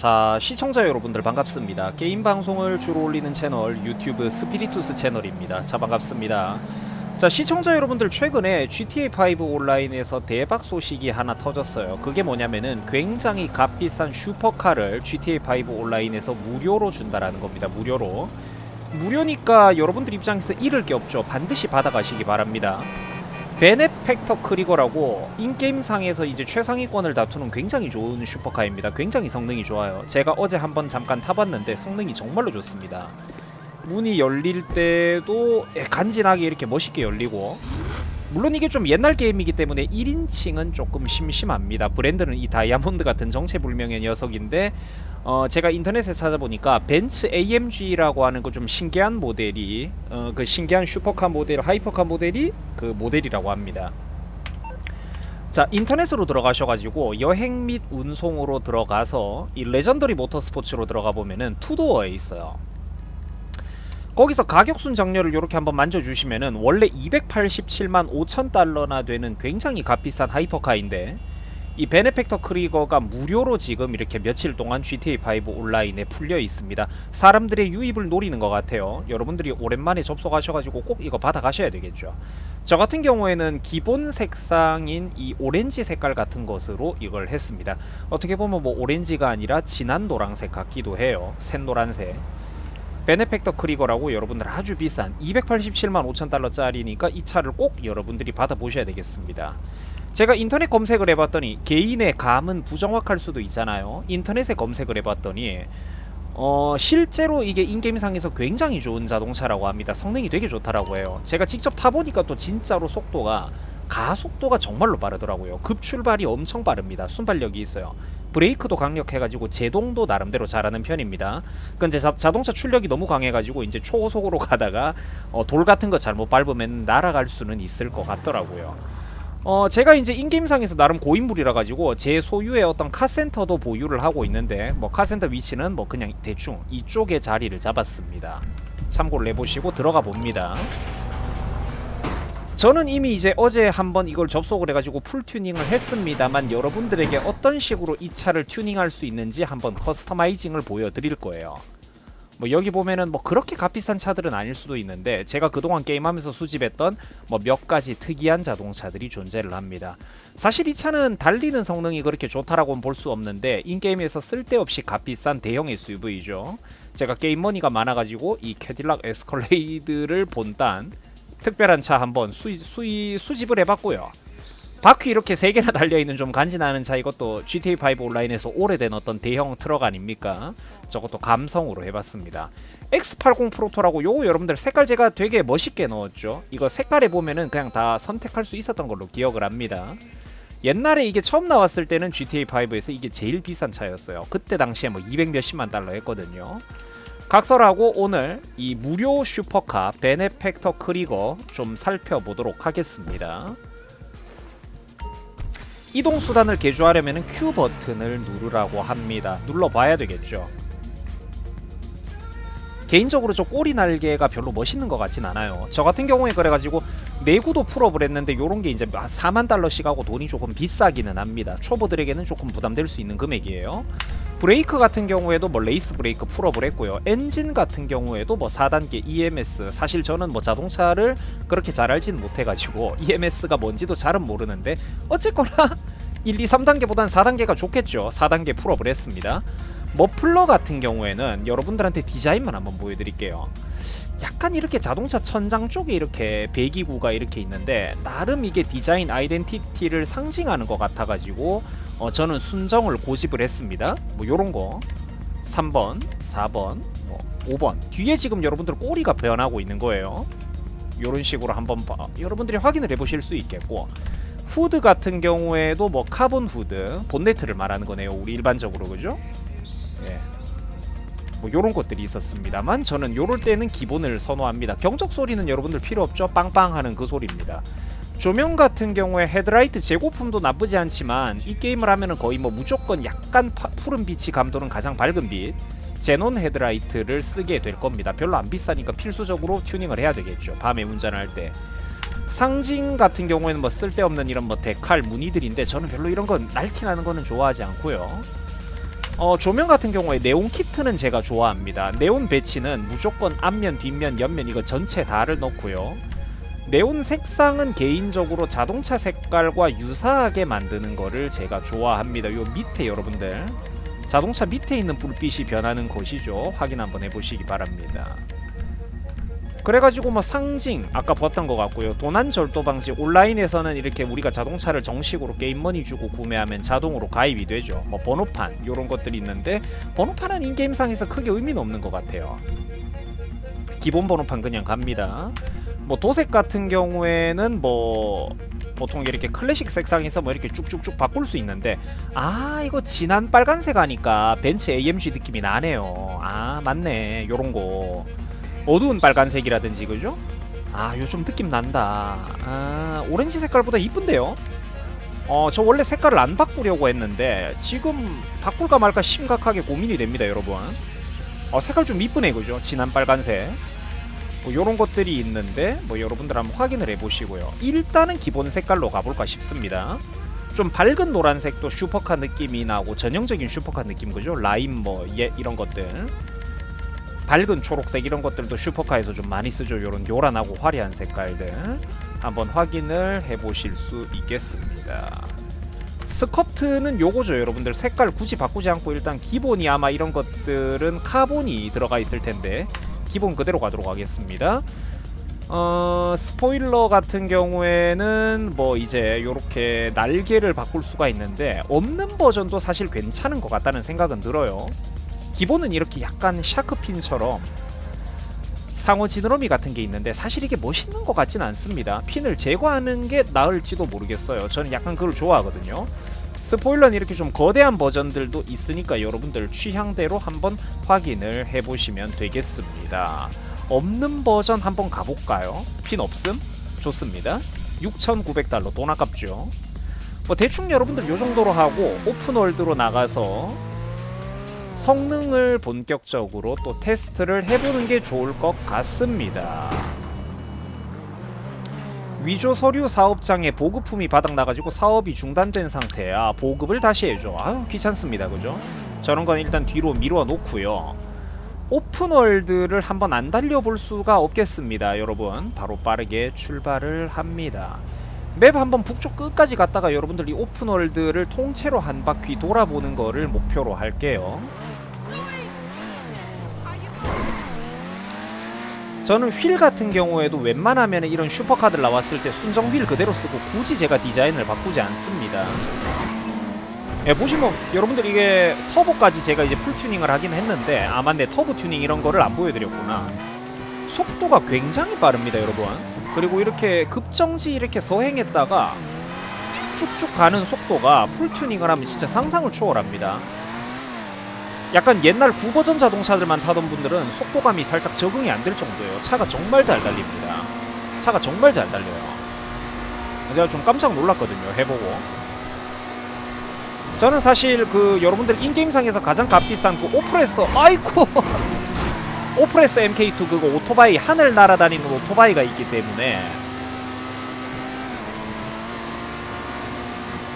자 시청자 여러분들 반갑습니다. 게임 방송을 주로 올리는 채널 유튜브 스피리투스 채널입니다. 자 반갑습니다. 자 시청자 여러분들 최근에 GTA5 온라인에서 대박 소식이 하나 터졌어요. 그게 뭐냐면은 굉장히 값비싼 슈퍼카를 GTA5 온라인에서 무료로 준다라는 겁니다. 무료로. 무료니까 여러분들 입장에서 잃을 게 없죠. 반드시 받아가시기 바랍니다 베네펙터 크리거라고 인게임상에서 이제 최상위권을 다투는 굉장히 좋은 슈퍼카입니다. 굉장히 성능이 좋아요. 제가 어제 한번 잠깐 타봤는데 성능이 정말로 좋습니다. 문이 열릴 때도 간지나게 이렇게 멋있게 열리고 물론 이게 좀 옛날 게임이기 때문에 1인칭은 조금 심심합니다. 브랜드는 이 다이아몬드 같은 정체불명의 녀석인데 어 제가 인터넷에 찾아보니까 벤츠 AMG라고 하는 그 좀 신기한 모델이 어 그 신기한 슈퍼카 모델, 하이퍼카 모델이 그 모델이라고 합니다. 자 인터넷으로 들어가셔가지고 여행 및 운송으로 들어가서 이 레전더리 모터스포츠로 들어가 보면은 투도어에 있어요. 거기서 가격순 장려를 이렇게 한번 만져주시면은 원래 287만 5천 달러나 되는 굉장히 값비싼 하이퍼카인데 이 베네펙터 크리거가 무료로 지금 이렇게 며칠 동안 GTA5 온라인에 풀려 있습니다. 사람들의 유입을 노리는 것 같아요. 여러분들이 오랜만에 접속하셔가지고 꼭 이거 받아가셔야 되겠죠. 저 같은 경우에는 기본 색상인 이 오렌지 색깔 같은 것으로 이걸 했습니다. 어떻게 보면 뭐 오렌지가 아니라 진한 노란색 같기도 해요. 샛노란색. 베네펙터 크리거라고 여러분들 아주 비싼 287만 5천 달러짜리니까 이 차를 꼭 여러분들이 받아보셔야 되겠습니다. 제가 인터넷 검색을 해봤더니 개인의 감은 부정확할 수도 있잖아요. 인터넷에 검색을 해봤더니 어 실제로 이게 인게임상에서 굉장히 좋은 자동차라고 합니다. 성능이 되게 좋다라고 해요. 제가 직접 타보니까 또 진짜로 속도가 가속도가 정말로 빠르더라고요. 급출발이 엄청 빠릅니다. 순발력이 있어요. 브레이크도 강력해가지고 제동도 나름대로 잘하는 편입니다. 근데 자, 자동차 출력이 너무 강해가지고 이제 초속으로 가다가 어, 돌 같은 거 잘못 밟으면 날아갈 수는 있을 것 같더라고요. 어 제가 이제 인게임상에서 나름 고인물이라 가지고 제 소유의 어떤 카센터도 보유를 하고 있는데 뭐 카센터 위치는 뭐 그냥 대충 이쪽에 자리를 잡았습니다. 참고를 해보시고 들어가 봅니다. 저는 이미 이제 어제 한번 이걸 접속을 해가지고 풀 튜닝을 했습니다만 여러분들에게 어떤 식으로 이 차를 튜닝할 수 있는지 한번 커스터마이징을 보여드릴 거예요. 뭐 여기 보면은 뭐 그렇게 값비싼 차들은 아닐 수도 있는데 제가 그동안 게임하면서 수집했던 뭐 몇 가지 특이한 자동차들이 존재를 합니다. 사실 이 차는 달리는 성능이 그렇게 좋다라고는 볼 수 없는데 인게임에서 쓸데없이 값비싼 대형 SUV죠. 제가 게임머니가 많아가지고 이 캐딜락 에스컬레이드를 본딴 특별한 차 한번 수이, 수이, 수집을 해봤고요. 바퀴 이렇게 세 개나 달려 있는 좀 간지나는 차 이것도 GTA5 온라인에서 오래된 어떤 대형 트럭 아닙니까? 저것도 감성으로 해봤습니다. X80 프로토라고 요거 여러분들 색깔 제가 되게 멋있게 넣었죠. 이거 색깔에 보면은 그냥 다 선택할 수 있었던 걸로 기억을 합니다. 옛날에 이게 처음 나왔을 때는 GTA5에서 이게 제일 비싼 차였어요. 그때 당시에 뭐 200 몇십만 달러 했거든요. 각설하고 오늘 이 무료 슈퍼카 베네펙터 크리거 좀 살펴보도록 하겠습니다. 이동 수단을 개조하려면 Q 버튼을 누르라고 합니다. 눌러봐야 되겠죠. 개인적으로 저 꼬리 날개가 별로 멋있는 것 같진 않아요. 저 같은 경우에 그래가지고 내구도 풀업을 했는데 요런 게 이제 4만 달러씩 하고 돈이 조금 비싸기는 합니다. 초보들에게는 조금 부담될 수 있는 금액이에요. 브레이크 같은 경우에도 뭐 레이스 브레이크 풀업을 했고요. 엔진 같은 경우에도 뭐 4단계 EMS 사실 저는 뭐 자동차를 그렇게 잘 알진 못해가지고 EMS가 뭔지도 잘은 모르는데 어쨌거나 1, 2, 3단계보단 4단계가 좋겠죠. 4단계 풀업을 했습니다. 머플러 같은 경우에는 여러분들한테 디자인만 한번 보여드릴게요. 약간 이렇게 자동차 천장 쪽에 이렇게 배기구가 이렇게 있는데 나름 이게 디자인 아이덴티티를 상징하는 것 같아가지고 어, 저는 순정을 고집을 했습니다. 뭐 요런 거 3번, 4번, 뭐 5번 뒤에 지금 여러분들 꼬리가 변하고 있는 거예요. 요런 식으로 한번 봐. 여러분들이 확인을 해보실 수 있겠고 후드 같은 경우에도 뭐 카본 후드 본네트를 말하는 거네요. 우리 일반적으로 그죠? 예. 뭐 요런 것들이 있었습니다만 저는 요럴 때는 기본을 선호합니다. 경적 소리는 여러분들 필요 없죠. 빵빵 하는 그 소리입니다. 조명 같은 경우에 헤드라이트 재고품도 나쁘지 않지만 이 게임을 하면은 거의 뭐 무조건 약간 파, 푸른 빛이 감도는 가장 밝은 빛 제논 헤드라이트를 쓰게 될 겁니다. 별로 안 비싸니까 필수적으로 튜닝을 해야 되겠죠. 밤에 운전할 때. 상징 같은 경우에는 뭐 쓸데없는 이런 뭐 데칼 무늬들인데 저는 별로 이런 건 날티나는 거는 좋아하지 않고요. 어, 조명 같은 경우에 네온 키트는 제가 좋아합니다. 네온 배치는 무조건 앞면, 뒷면, 옆면 이거 전체 다를 넣고요. 네온 색상은 개인적으로 자동차 색깔과 유사하게 만드는 거를 제가 좋아합니다. 요 밑에 여러분들 자동차 밑에 있는 불빛이 변하는 것이죠. 확인 한번 해보시기 바랍니다. 그래가지고 뭐 상징 아까 봤던 것 같고요. 도난 절도 방지 온라인에서는 이렇게 우리가 자동차를 정식으로 게임머니 주고 구매하면 자동으로 가입이 되죠. 뭐 번호판 이런 것들이 있는데 번호판은 인게임상에서 크게 의미는 없는 것 같아요. 기본 번호판 그냥 갑니다. 뭐 도색 같은 경우에는 뭐 보통 이렇게 클래식 색상에서 뭐 이렇게 쭉쭉쭉 바꿀 수 있는데 아 이거 진한 빨간색 하니까 벤츠 AMG 느낌이 나네요. 아 맞네 요런 거 어두운 빨간색이라든지 그죠? 아 요즘 느낌 난다. 아 오렌지 색깔보다 이쁜데요? 어 저 원래 색깔을 안 바꾸려고 했는데 지금 바꿀까 말까 심각하게 고민이 됩니다 여러분. 어 색깔 좀 이쁘네 그죠? 진한 빨간색. 뭐 요런 것들이 있는데 뭐 여러분들 한번 확인을 해보시고요. 일단은 기본 색깔로 가볼까 싶습니다. 좀 밝은 노란색도 슈퍼카 느낌이 나고 전형적인 슈퍼카 느낌 그죠? 라인 뭐 예, 이런 것들 밝은 초록색 이런 것들도 슈퍼카에서 좀 많이 쓰죠. 요런 요란하고 화려한 색깔들 한번 확인을 해보실 수 있겠습니다. 스커트는 요거죠 여러분들 색깔 굳이 바꾸지 않고 일단 기본이 아마 이런 것들은 카본이 들어가 있을 텐데 기본 그대로 가도록 하겠습니다. 어, 스포일러 같은 경우에는 뭐 이제 요렇게 날개를 바꿀 수가 있는데 없는 버전도 사실 괜찮은 것 같다는 생각은 들어요. 기본은 이렇게 약간 샤크핀처럼 상어 지느러미 같은 게 있는데 사실 이게 멋있는 것 같진 않습니다. 핀을 제거하는 게 나을지도 모르겠어요. 저는 약간 그걸 좋아하거든요. 스포일러는 이렇게 좀 거대한 버전들도 있으니까 여러분들 취향대로 한번 확인을 해보시면 되겠습니다. 없는 버전 한번 가볼까요? 핀 없음? 좋습니다. 6,900달러 돈 아깝죠. 뭐 대충 여러분들 요 정도로 하고 오픈월드로 나가서 성능을 본격적으로 또 테스트를 해보는 게 좋을 것 같습니다. 위조 서류 사업장에 보급품이 바닥나가지고 사업이 중단된 상태야. 보급을 다시 해줘. 아유 귀찮습니다. 그죠? 저런 건 일단 뒤로 미뤄 놓고요. 오픈월드를 한번 안 달려볼 수가 없겠습니다 여러분. 바로 빠르게 출발을 합니다. 맵 한번 북쪽 끝까지 갔다가 여러분들 이 오픈월드를 통째로 한 바퀴 돌아보는 거를 목표로 할게요 저는 휠 같은 경우에도 웬만하면 이런 슈퍼카들 나왔을 때 순정 휠 그대로 쓰고 굳이 제가 디자인을 바꾸지 않습니다. 예, 보시면 여러분들 이게 터보까지 제가 이제 풀 튜닝을 하긴 했는데 아 맞네 터보 튜닝 이런 거를 안 보여드렸구나. 속도가 굉장히 빠릅니다, 여러분. 그리고 이렇게 급정지 이렇게 서행했다가 쭉쭉 가는 속도가 풀 튜닝을 하면 진짜 상상을 초월합니다. 약간 옛날 구버전 자동차들만 타던 분들은 속도감이 살짝 적응이 안 될 정도예요. 차가 정말 잘 달립니다. 차가 정말 잘 달려요. 제가 좀 깜짝 놀랐거든요. 해보고. 저는 사실 그 여러분들 인게임상에서 가장 값비싼 그 오프레서 아이쿠 오프레서 MK2 그거 오토바이 하늘 날아다니는 오토바이가 있기 때문에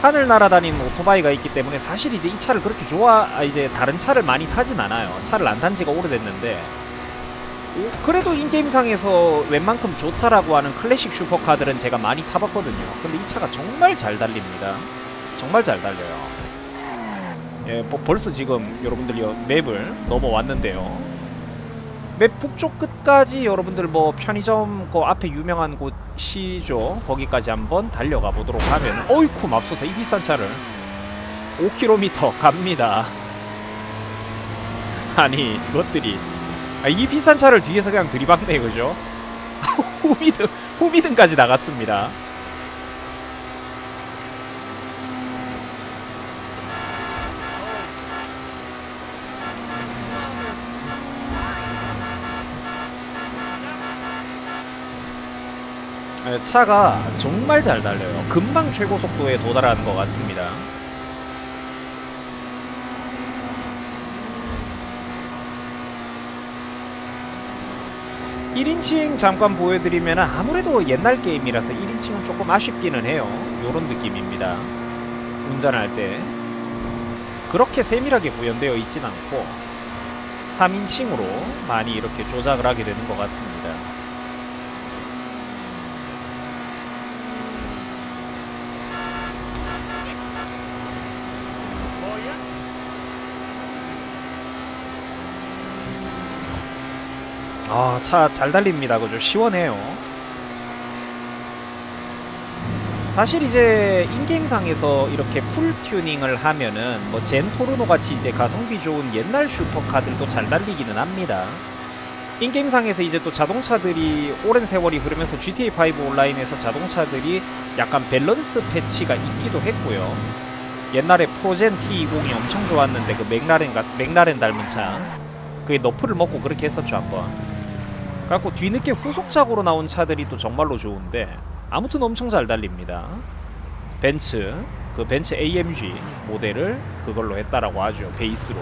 하늘 날아다니는 오토바이가 있기 때문에 사실 이제 이 차를 그렇게 좋아 아, 이제 다른 차를 많이 타진 않아요. 차를 안 탄 지가 오래됐는데 오, 그래도 인게임상에서 웬만큼 좋다라고 하는 클래식 슈퍼카들은 제가 많이 타봤거든요. 근데 이 차가 정말 잘 달립니다. 정말 잘 달려요. 예, 뭐 벌써 지금 여러분들이 맵을 넘어왔는데요. 맵 북쪽 끝까지 여러분들 뭐 편의점 그 앞에 유명한 곳이죠. 거기까지 한번 달려가 보도록 하면 어이쿠 맙소사 이 비싼 차를 5km 갑니다. 아니 이것들이 아, 이 비싼 차를 뒤에서 그냥 들이박네 그죠? 후미등 후미등까지 나갔습니다. 차가 정말 잘 달려요. 금방 최고 속도에 도달하는 것 같습니다. 일인칭 잠깐 보여드리면 아무래도 옛날 게임이라서 1인칭은 조금 아쉽기는 해요. 요런 느낌입니다. 운전할 때. 그렇게 세밀하게 구현되어 있진 않고 3인칭으로 많이 이렇게 조작을 하게 되는 것 같습니다. 아, 차 잘 달립니다. 그죠? 시원해요. 사실 이제 인게임상에서 이렇게 풀 튜닝을 하면은 뭐 젠토르노 같이 이제 가성비 좋은 옛날 슈퍼카들도 잘 달리기는 합니다. 인게임상에서 이제 또 자동차들이 오랜 세월이 흐르면서 GTA 5 온라인에서 자동차들이 약간 밸런스 패치가 있기도 했고요. 옛날에 프로젠 T20이 엄청 좋았는데 그 맥라렌 같- 맥라렌 닮은 차 그게 너프를 먹고 그렇게 했었죠 한번. 그래갖고 뒤늦게 후속작으로 나온 차들이 또 정말로 좋은데 아무튼 엄청 잘 달립니다. 벤츠 그 벤츠 AMG 모델을 그걸로 했다라고 하죠 베이스로.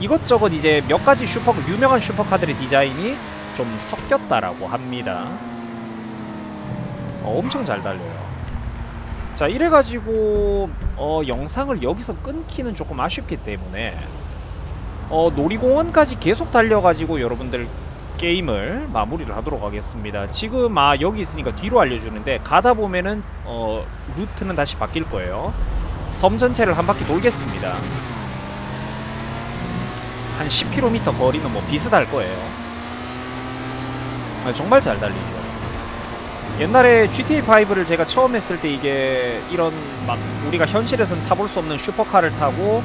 이것저것 이제 몇 가지 슈퍼 유명한 슈퍼카들의 디자인이 좀 섞였다라고 합니다. 어, 엄청 잘 달려요. 자 이래가지고 어, 영상을 여기서 끊기는 조금 아쉽기 때문에 어, 놀이공원까지 계속 달려가지고 여러분들 게임을 마무리를 하도록 하겠습니다. 지금 아 여기 있으니까 뒤로 알려주는데 가다 보면은 어, 루트는 다시 바뀔 거예요. 섬 전체를 한 바퀴 돌겠습니다. 한 10km 거리는 뭐 비슷할 거예요. 아, 정말 잘 달리죠. 옛날에 GTA 5를 제가 처음 했을 때 이게 이런 막 우리가 현실에서는 타볼 수 없는 슈퍼카를 타고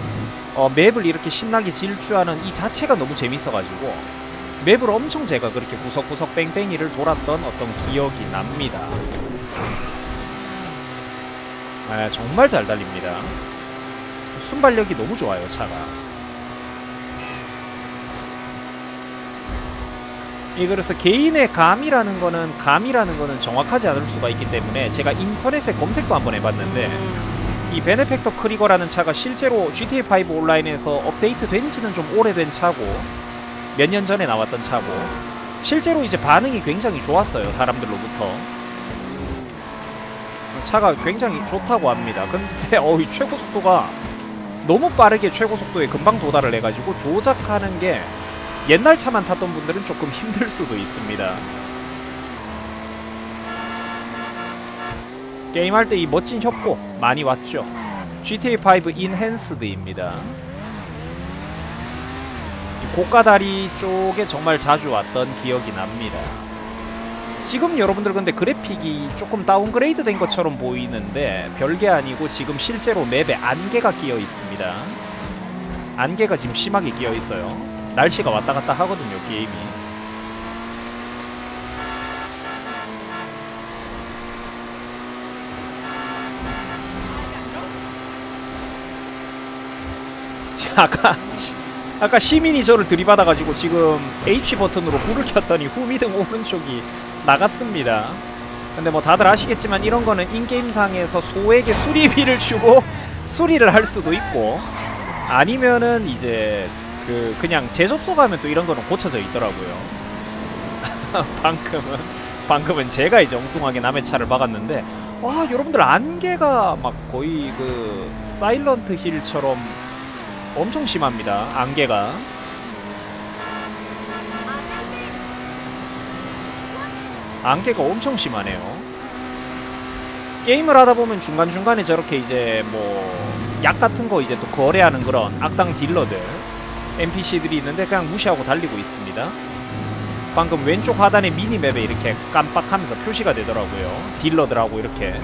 어, 맵을 이렇게 신나게 질주하는 이 자체가 너무 재밌어가지고 맵을 엄청 제가 그렇게 구석구석 뺑뺑이를 돌았던 어떤 기억이 납니다. 아, 정말 잘 달립니다. 순발력이 너무 좋아요, 차가. 이 그래서 개인의 감이라는 거는 감이라는 거는 정확하지 않을 수가 있기 때문에 제가 인터넷에 검색도 한번 해봤는데 이 베네펙터 크리거라는 차가 실제로 GTA 5 온라인에서 업데이트 된 지는 좀 오래된 차고 몇 년 전에 나왔던 차고. 실제로 이제 반응이 굉장히 좋았어요 사람들로부터. 차가 굉장히 좋다고 합니다. 근데 어이 최고 속도가 너무 빠르게 최고 속도에 금방 도달을 해가지고 조작하는 게 옛날 차만 탔던 분들은 조금 힘들 수도 있습니다. 게임할 때 이 멋진 협곡 많이 왔죠. GTA5 인핸스드입니다 고가다리 쪽에 정말 자주 왔던 기억이 납니다. 지금 여러분들 근데 그래픽이 조금 다운그레이드 된 것처럼 보이는데 별게 아니고 지금 실제로 맵에 안개가 끼어 있습니다. 안개가 지금 심하게 끼어 있어요. 날씨가 왔다 갔다 하거든요, 게임이. 자, 아까 아까 시민이 저를 들이받아가지고 지금 H 버튼으로 불을 켰더니 후미등 오른쪽이 나갔습니다. 근데 뭐 다들 아시겠지만 이런 거는 인게임상에서 소에게 수리비를 주고 수리를 할 수도 있고 아니면은 이제 그 그냥 재접속하면 또 이런 거는 고쳐져 있더라고요. 방금은 방금은 제가 이제 엉뚱하게 남의 차를 박았는데 와 여러분들 안개가 막 거의 그 사일런트 힐처럼 엄청 심합니다. 안개가. 안개가 엄청 심하네요. 게임을 하다 보면 중간 중간에 저렇게 이제 뭐 약 같은 거 이제 또 거래하는 그런 악당 딜러들 NPC들이 있는데 그냥 무시하고 달리고 있습니다. 방금 왼쪽 하단의 미니맵에 이렇게 깜빡하면서 표시가 되더라고요. 딜러들하고 이렇게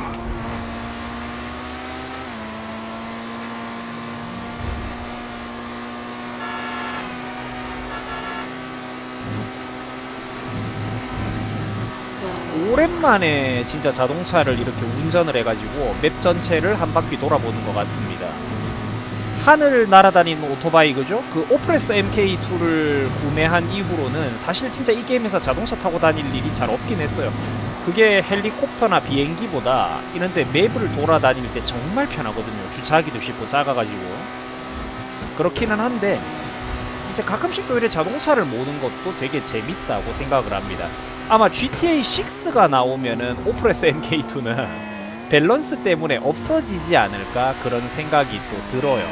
오랜만에 진짜 자동차를 이렇게 운전을 해가지고 맵 전체를 한 바퀴 돌아보는 것 같습니다. 하늘 날아다니는 오토바이 그죠? 그 오프레스 MK2를 구매한 이후로는 사실 진짜 이 게임에서 자동차 타고 다닐 일이 잘 없긴 했어요. 그게 헬리콥터나 비행기보다 이런데 맵을 돌아다닐 때 정말 편하거든요. 주차하기도 쉽고 작아가지고 그렇기는 한데 이제 가끔씩 또 이래 자동차를 모는 것도 되게 재밌다고 생각을 합니다. 아마 GTA 6가 나오면은 오프레스 MK2는 밸런스 때문에 없어지지 않을까 그런 생각이 또 들어요.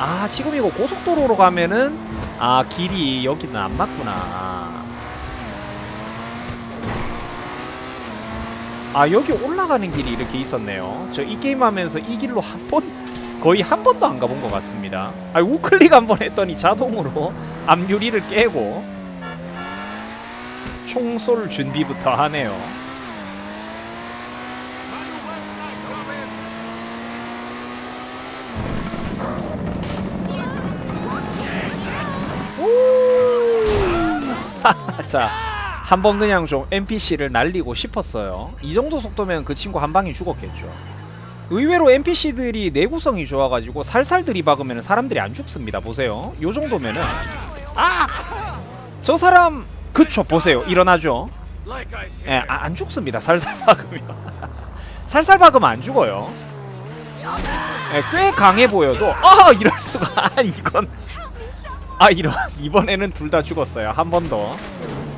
아 지금 이거 고속도로로 가면은 아 길이 여기는 안 맞구나 아 여기 올라가는 길이 이렇게 있었네요 저 이 게임 하면서 이 길로 한번 거의 한 번도 안 가본 것 같습니다 아 우클릭 한 번 했더니 자동으로 앞유리를 깨고 총 쏠 준비부터 하네요 자, 한 번 그냥 좀 NPC를 날리고 싶었어요. 이 정도 속도면 그 친구 한 방에 죽었겠죠. 의외로 NPC들이 내구성이 좋아가지고 살살 들이박으면 사람들이 안 죽습니다. 보세요. 요 정도면은 아, 저 사람 그쵸 보세요. 일어나죠. 예, 아, 안 죽습니다. 살살 박으면 살살 박으면 안 죽어요. 예, 꽤 강해 보여도 아 이럴 수가 아, 이건 아 이런 이번에는 둘 다 죽었어요. 한 번 더.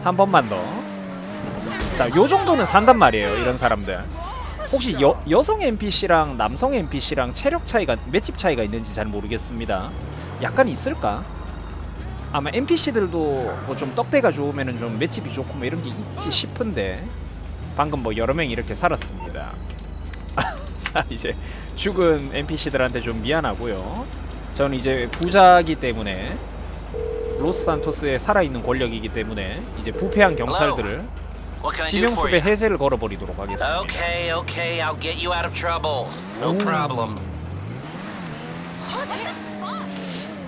한 번만 더. 자, 요 정도는 산단 말이에요. 이런 사람들. 혹시 여, 여성 NPC랑 남성 NPC랑 체력 차이가 맷집 차이가 있는지 잘 모르겠습니다. 약간 있을까? 아마 NPC들도 뭐 좀 떡대가 좋으면은 좀 맷집이 좋고 뭐 이런 게 있지 싶은데 방금 뭐 여러 명이 이렇게 살았습니다. 자, 이제 죽은 NPC들한테 좀 미안하고요. 저는 이제 부자기 때문에 로스 산토스의 살아있는 권력이기 때문에 이제 부패한 경찰들을 You? 해제를 걸어버리도록 하겠습니다. Okay, okay, I'll get you out of trouble. No 오. problem.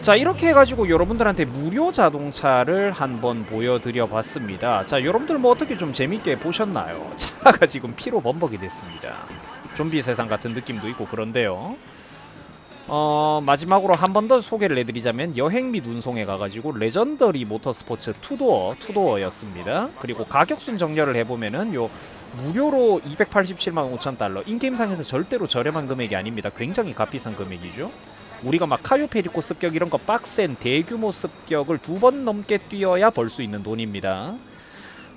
자 이렇게 해가지고 여러분들한테 무료 자동차를 한번 보여드려 봤습니다. 자 여러분들 뭐 어떻게 좀 재밌게 보셨나요? 차가 지금 피로 범벅이 됐습니다. 좀비 세상 같은 느낌도 있고 그런데요. 어 마지막으로 한 번 더 소개를 해드리자면 여행 및 운송에 가가지고 레전더리 모터스포츠 투도어 투도어였습니다. 그리고 가격순 정렬을 해보면은 요 무료로 287만 5천 달러 인게임상에서 절대로 저렴한 금액이 아닙니다. 굉장히 값비싼 금액이죠. 우리가 막 카요 페리코 습격 이런 거 빡센 대규모 습격을 두 번 넘게 뛰어야 벌 수 있는 돈입니다.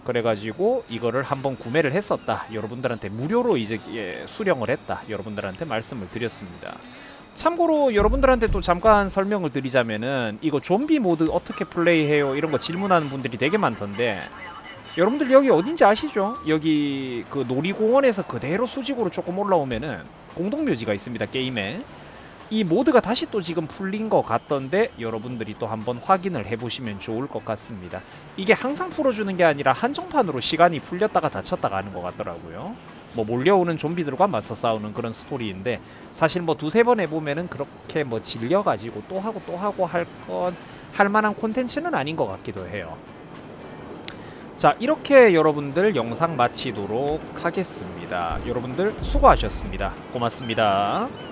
그래가지고 이거를 한번 구매를 했었다. 여러분들한테 무료로 이제 예, 수령을 했다. 여러분들한테 말씀을 드렸습니다. 참고로 여러분들한테 또 잠깐 설명을 드리자면은 이거 좀비 모드 어떻게 플레이해요 이런 거 질문하는 분들이 되게 많던데 여러분들 여기 어딘지 아시죠? 여기 그 놀이공원에서 그대로 수직으로 조금 올라오면은 공동묘지가 있습니다 게임에 이 모드가 다시 또 지금 풀린 것 같던데 여러분들이 또 한번 확인을 해보시면 좋을 것 같습니다. 이게 항상 풀어주는 게 아니라 한정판으로 시간이 풀렸다가 닫혔다가 하는 것 같더라고요. 뭐 몰려오는 좀비들과 맞서 싸우는 그런 스토리인데 사실 뭐 두세 번 해보면은 그렇게 뭐 질려가지고 또 하고 또 하고 할 건 할 만한 콘텐츠는 아닌 것 같기도 해요. 자 이렇게 여러분들 영상 마치도록 하겠습니다. 여러분들 수고하셨습니다. 고맙습니다.